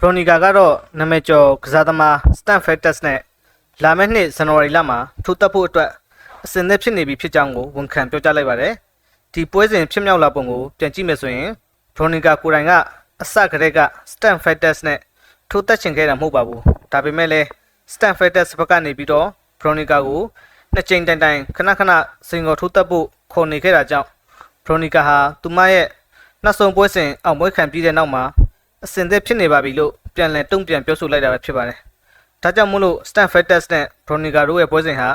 ဘရိုနီကာကတော့နာမည်ကျော်ကစားသမားစတန်ဖက်တက်စ်နဲ့လာမယ့်နှစ်ဇန်နဝါရီလမှာထိုးတက်ဖို့အတွက်အစဉ်သင့်ဖြစ်နေပြီဖြစ်ကြောင်းကိုဝန်ခံပြောကြားလိုက်ပါတယ်ဒီပွဲစဉ်ဖြစ်မြောက်လာပုံကိုပြန်ကြည့်မယ်ဆိုရင်ဘရိုနီကာကိုယ်တိုင်ကအစကတည်းကစတန်ဖက်တက်စ်နဲ့ထိုးတက်ချင်ခဲ့တာမဟုတ်ပါဘူးဒါပေမဲ့လည်းစတန်ဖက်တက်စ်ဘက်ကနေပြီးတော့ဘရိုနီကာကိုနှစ်ချိန်တိုင်တိုင်ခဏခဏစင်ကောထိုးတက်ဖို့ခေါ်နေခဲ့တာကြောင့်ဘရိုနီကာဟာသူမရဲ့နောက်ဆုံးပွဲစဉ်အောင်ပွဲခံပြီးတဲ့နောက်မှာ အစင်သက်ဖြစ်နေပါပြီလို့ပြန်လည်တုံ့ပြန်ပြောဆိုလိုက်တာပဲဖြစ်ပါတယ်။ဒါကြောင့်မို့လို့ Stanford Test နဲ့ Bronica တို့ရဲ့ပွဲစဉ်ဟာ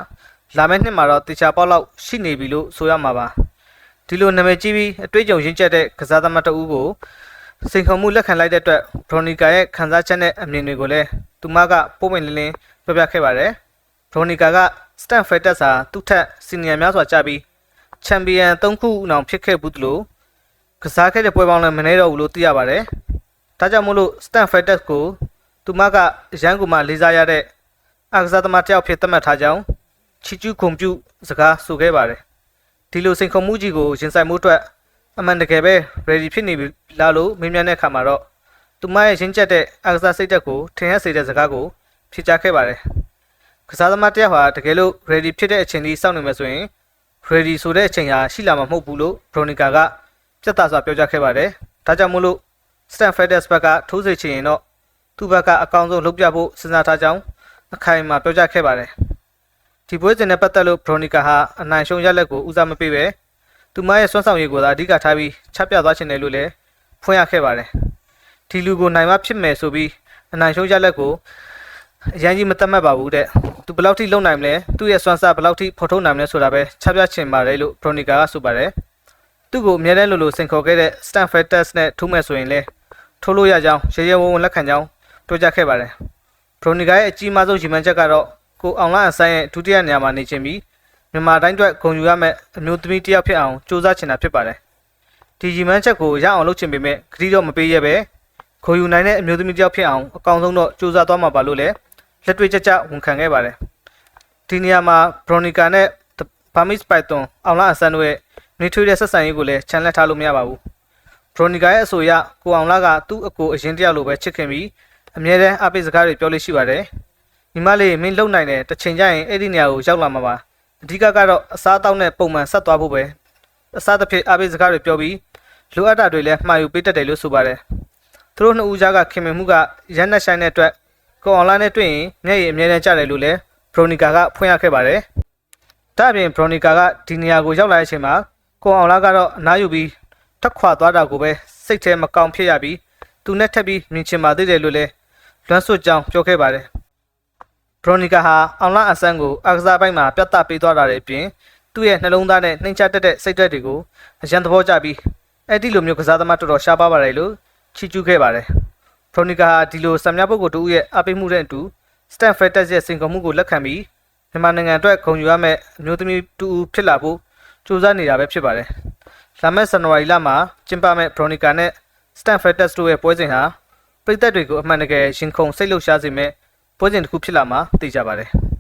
လာမယ့်နှစ်မှာတော့တေချာပေါက်လောက်ရှိနေပြီလို့ဆိုရမှာပါ။ဒီလိုနာမည်ကြီးပြီးအတွေ့အကြုံရင့်ကျက်တဲ့ကစားသမားတဦးကိုစိန်ခေါ်မှုလက်ခံလိုက်တဲ့အတွက် Bronica ရဲ့ခံစားချက်နဲ့အမြင်တွေကိုလည်းသူမကပုံမှန်လင်းလင်းပြပြခဲ့ပါတယ်။ Bronica က Stanford Test ဟာသူ့ထက်စီနီယာများစွာကြာပြီးချန်ပီယံ၃ခုအောင်ဖြစ်ခဲ့ဘူးသလိုကစားခဲ့တဲ့ပွဲပေါင်းလည်းမနည်းတော့ဘူးလို့သိရပါတယ်။ ဒါကြောင့်မို့လို့ Stanford Test ကိုသူမကအရန်ကူမှလေးစားရတဲ့အားကစားသမားတစ်ယောက်ဖြစ်သတ်မှတ်ထားကြောင်းချီကျူးဂုံပြုစကားဆိုခဲ့ပါတယ်။ဒီလိုစိန်ခေါ်မှုကြီးကိုရင်ဆိုင်မှုအတွက်အမှန်တကယ်ပဲ ready ဖြစ်နေပြီလားလို့မေးမြန်းတဲ့အခါမှာတော့သူမရဲ့ရင်းချက်တဲ့အားကစားစိတ်ဓာတ်ကိုထင်ဟပ်စေတဲ့စကားကိုဖြေကြားခဲ့ပါတယ်။ကစားသမားတစ်ယောက်ဟာတကယ်လို့ ready ဖြစ်တဲ့အချိန်ကြီးစောင့်နေမယ်ဆိုရင် ready ဆိုတဲ့အချိန်ဟာရှိလာမှာမဟုတ်ဘူးလို့ Bronica ကပြတ်သားစွာပြောကြားခဲ့ပါတယ်။ဒါကြောင့်မို့လို့ Stanford Test ဘက်ကထိုးစိတ်ချင်ရင်တော့သူ့ဘက်ကအကောင်းဆုံးလုပ်ပြဖို့စဉ်းစားထားကြောင်းအခိုင်အမာပြောကြားခဲ့ပါတယ်။ဒီပွဲစဉ်နဲ့ပတ်သက်လို့ Bronica ဟာအနိုင်ရှုံးရလက်ကိုဦးစားမပေးပဲသူမရဲ့စွမ်းဆောင်ရည်ကိုသာအဓိကထားပြီးချပြသွားချင်တယ်လို့လည်းဖွင့်ရခဲ့ပါတယ်။ဒီလူကိုနိုင်မဖြစ်မယ်ဆိုပြီးအနိုင်ရှုံးရလက်ကိုအရန်ကြီးမတတ်မှတ်ပါဘူးတဲ့။သူဘယ်လောက်ထိလုံနိုင်မလဲသူ့ရဲ့စွမ်းစားဘယ်လောက်ထိဖော်ထုတ်နိုင်မလဲဆိုတာပဲချပြချင်ပါတယ်လို့ Bronica ကဆိုပါတယ်။သူ့ကိုအများတန်းလိုလိုစင်ခေါ်ခဲ့တဲ့ Stanford Test နဲ့ထိုးမဲ့ဆိုရင်လည်း ထိုးလို့ရကြောင်းရေရဲဝုံဝုံလက်ခံကြောင်းပြောကြားခဲ့ပါတယ်။ဘရိုနီကာရဲ့အကြီးမားဆုံးရည်မှန်းချက်ကတော့ကိုအောင်လာအဆိုင်ရဲ့ဒုတိယနေရာမှာနေခြင်းပြီးမြန်မာတိုင်းအတွက်ဂုဏ်ယူရမယ့်အမျိုးသမီးတစ်ယောက်ဖြစ်အောင်စူးစမ်းချင်တာဖြစ်ပါတယ်။ဒီရည်မှန်းချက်ကိုရအောင်လုပ်ချင်ပေမဲ့ဂရီတော့မပေးရပဲဂုဏ်ယူနိုင်တဲ့အမျိုးသမီးတစ်ယောက်ဖြစ်အောင်အကောင်းဆုံးတော့စူးစမ်းသွားမှာပါလို့လည်းလက်တွေ့ကျကျဝန်ခံခဲ့ပါတယ်။ဒီနေရာမှာဘရိုနီကာနဲ့ Burmese Python အောင်လာအဆန်တို့ရဲ့နေထွေးတဲ့ဆက်ဆံရေးကိုလည်းချန်လက်ထားလို့မရပါဘူး။ ဘရိုနီကာရဲ့အဆိုအရကိုအောင်လာကသူ့အကိုအရင်တယောက်လိုပဲချစ်ခင်ပြီးအမြဲတမ်းအပိတ်စကားတွေပြောလို့ရှိပါတယ်။ညီမလေးမင်းလုံနိုင်တယ်တစ်ချိန်ကျရင်အဲ့ဒီနေရာကိုရောက်လာမှာပါ။အဓိကကတော့အစားအသောက်နဲ့ပုံမှန်ဆက်သွားဖို့ပဲ။အစားတစ်ဖြစ်အပိတ်စကားတွေပြောပြီးလိုအပ်တာတွေလည်းမှာယူပေးတတ်တယ်လို့ဆိုပါတယ်။သူတို့နှစ်ဦးကြားကခင်မင်မှုကရန်နဲ့ဆိုင်တဲ့အတွက်ကိုအောင်လာနဲ့တွေ့ရင်မျက်ရည်အမြဲတမ်းကျတယ်လို့လည်းဘရိုနီကာကဖွင့်ရခဲ့ပါတယ်။ဒါ့အပြင်ဘရိုနီကာကဒီနေရာကိုရောက်လာတဲ့အချိန်မှာကိုအောင်လာကတော့အနားယူပြီး ထွက်ခွာသွားတာကိုပဲစိတ်ထဲမကောင်းဖြစ်ရပြီးသူနဲ့ထပ်ပြီးမြင်ချင်ပါသေးတယ်လို့လည်းလွမ်းဆွတ်ကြောင်းပြောခဲ့ပါတယ်။ဘရိုနီကာဟာအောင်လာအဆန်းကိုအားကစားပိုင်းမှာပြတ်သားပေးသွားတာတဲ့အပြင်သူ့ရဲ့နှလုံးသားနဲ့နှိမ်ချတတ်တဲ့စိတ်ဓာတ်တွေကိုအရန်သဘောကျပြီးအဲ့ဒီလိုမျိုးကစားသမားတော်တော်ရှားပါပါတယ်လို့ချီးကျူးခဲ့ပါတယ်။ဘရိုနီကာဟာဒီလိုဆံမြပုဂ္ဂိုလ်တူရဲ့အပိမှုတဲ့အတူစတန်ဖက်တက်ရဲ့စင်ကုန်မှုကိုလက်ခံပြီးမြန်မာနိုင်ငံအတွက်ဂုဏ်ယူရမယ့်အမျိုးသမီးတူဖြစ်လာဖို့ကြိုးစားနေတာပဲဖြစ်ပါတယ်။ လာမယ့်ဇန်နဝါရီလမှာကျင်းပမယ့် Bronica နဲ့ Stanford Test တို့ရဲ့ပွဲစဉ်ဟာပြည်သက်တွေကိုအမှန်တကယ်ရင်ခုန်စိတ်လှုပ်ရှားစေမယ့်ပွဲစဉ်တစ်ခုဖြစ်လာမှာသိကြပါတယ်။